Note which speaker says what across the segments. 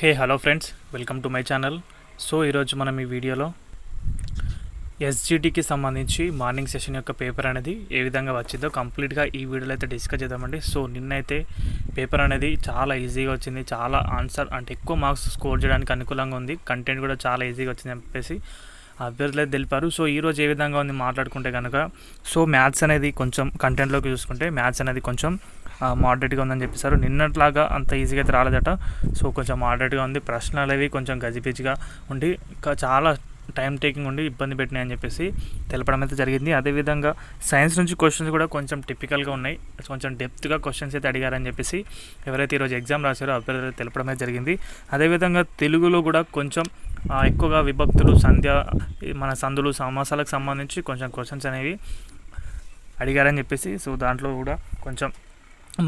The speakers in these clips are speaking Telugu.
Speaker 1: Hey hello friends welcome to my channel so ఈరోజు మనం ఈ వీడియోలో ఎస్జిటికి సంబంధించి మార్నింగ్ సెషన్ యొక్క పేపర్ అనేది ఏ విధంగా వచ్చిందో కంప్లీట్గా ఈ వీడియోలో అయితే డిస్కస్ చేద్దామండి. సో నిన్నైతే పేపర్ అనేది చాలా ఈజీగా వచ్చింది. చాలా ఆన్సర్ అంటే ఎక్కువ మార్క్స్ స్కోర్ చేయడానికి అనుకూలంగా ఉంది. కంటెంట్ కూడా చాలా ఈజీగా వచ్చింది అని చెప్పేసి అభ్యర్థులు అయితే తెలిపారు. సో ఈరోజు ఏ విధంగా ఉంది మాట్లాడుకుంటే కనుక సో మ్యాథ్స్ అనేది కొంచెం కంటెంట్లోకి చూసుకుంటే మ్యాథ్స్ అనేది కొంచెం మోడరేట్గా ఉందని చెప్పేశారు. నిన్నట్లాగా అంత ఈజీగా అయితే రాలేదట. సో కొంచెం మోడరేట్గా ఉంది. ప్రశ్నలు అవి కొంచెం గజిబిజిగా ఉండి ఇంకా చాలా టైం టేకింగ్ ఉండి ఇబ్బంది పెట్టినాయి అని చెప్పేసి తెలపడం అయితే జరిగింది. అదేవిధంగా సైన్స్ నుంచి క్వశ్చన్స్ కూడా కొంచెం టిపికల్గా ఉన్నాయి. కొంచెం డెప్త్గా క్వశ్చన్స్ అయితే అడిగారని చెప్పేసి ఎవరైతే ఈరోజు ఎగ్జామ్ రాశారో అభ్యర్థులు తెలపడం అయితే జరిగింది. అదేవిధంగా తెలుగులో కూడా కొంచెం ఎక్కువగా విభక్తులు సంధ్య మన సందులు సమాసాలకు సంబంధించి కొంచెం క్వశ్చన్స్ అనేవి అడిగారని చెప్పేసి సో దాంట్లో కూడా కొంచెం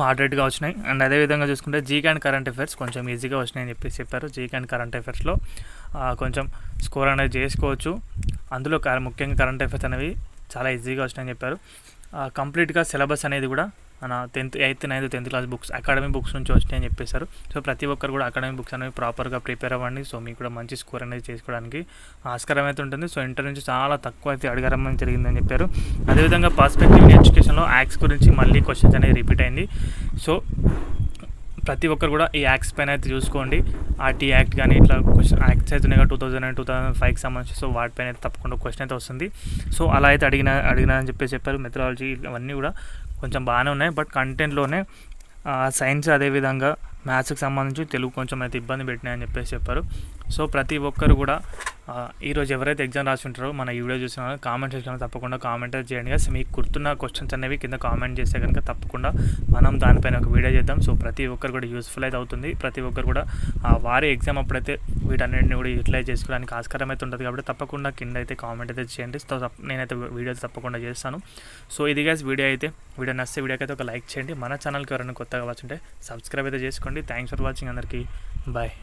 Speaker 1: మోడరేట్గా వచ్చినాయి. అండ్ అదేవిధంగా చూసుకుంటే జీక్ అండ్ కరెంట్ అఫైర్స్ కొంచెం ఈజీగా వచ్చినాయి అని చెప్పేసి చెప్పారు. జీక్ అండ్ కరెంట్ అఫైర్స్లో కొంచెం స్కోర్ అనేది చేసుకోవచ్చు. అందులో ముఖ్యంగా కరెంట్ అఫైర్స్ అనేవి చాలా ఈజీగా వచ్చినాయని చెప్పారు. కంప్లీట్గా సిలబస్ అనేది కూడా మన tenth eighth ninth tenth class books academy books నుంచి వచ్చినాయని చెప్పేశారు. సో ప్రతి ఒక్కరు కూడా అకాడమీ బుక్స్ అనేవి ప్రాపర్గా ప్రిపేర్ అవ్వండి. సో మీకు కూడా మంచి స్కోర్ అనేది చేసుకోవడానికి ఆస్కారం అయితే ఉంటుంది. సో ఇంటర్ నుంచి చాలా తక్కువ అయితే అడగడం జరిగిందని చెప్పారు. అదేవిధంగా పర్స్పెక్టివ్ ఎడ్యుకేషన్లో యాక్స్ గురించి మళ్ళీ క్వశ్చన్స్ అనేది రిపీట్ అయింది. సో ప్రతి ఒక్కరు కూడా ఈ యాక్ట్స్ పైన అయితే చూసుకోండి. ఆర్టీ యాక్ట్ కానీ ఇట్లా క్వశ్చన్ యాక్ట్స్ అయితే ఉన్నాయి two thousand and two thousand ఫైవ్కి సంబంధించి సో వాటిపైన అయితే తప్పకుండా క్వశ్చన్ అయితే వస్తుంది. సో అలా అయితే అడిగిన అడిగిన అని చెప్పేసి చెప్పారు మెథడాలజీ అవన్నీ కూడా కొంచెం బాగానే ఉన్నాయి. బట్ కంటెంట్లోనే సైన్స్ అదేవిధంగా మ్యాథ్స్కి సంబంధించి తెలుగు కొంచెం అయితే ఇబ్బంది పెట్టినాయని చెప్పేసి చెప్పారు. సో ప్రతి ఒక్కరు కూడా ఈరోజు ఎవరైతే ఎగ్జామ్ రాసి ఉంటారో మన ఈ వీడియో చూసిన కామెంట్ సెక్షన్లో తప్పకుండా కామెంట్ చేయండి కదా మీకు గుర్తున్న క్వశ్చన్స్ అనేవి కింద కామెంట్ చేస్తే కనుక తప్పకుండా మనం దానిపైన ఒక వీడియో చేద్దాం. సో ప్రతి ఒక్కరు కూడా యూస్ఫుల్ అయితే అవుతుంది. ప్రతి ఒక్కరు కూడా వారి ఎగ్జామ్ అప్పుడైతే వీటన్నిటిని కూడా యూటిలైజ్ చేసుకోవడానికి ఆస్కారం అయితే ఉంటుంది కాబట్టి తప్పకుండా కింద అయితే కామెంట్ అయితే చేయండి. సో నేనైతే వీడియో తప్పకుండా చేస్తాను. సో ఇది గైస్ వీడియో అయితే. వీడియో నచ్చితే వీడియోకి అయితే ఒక లైక్ చేయండి. మన ఛానల్కి ఎవరైనా కొత్తగా వచ్చుంటే సబ్స్క్రైబ్ అయితే చేసుకోండి. థ్యాంక్స్ ఫర్ వాచింగ్ అందరికీ. బాయ్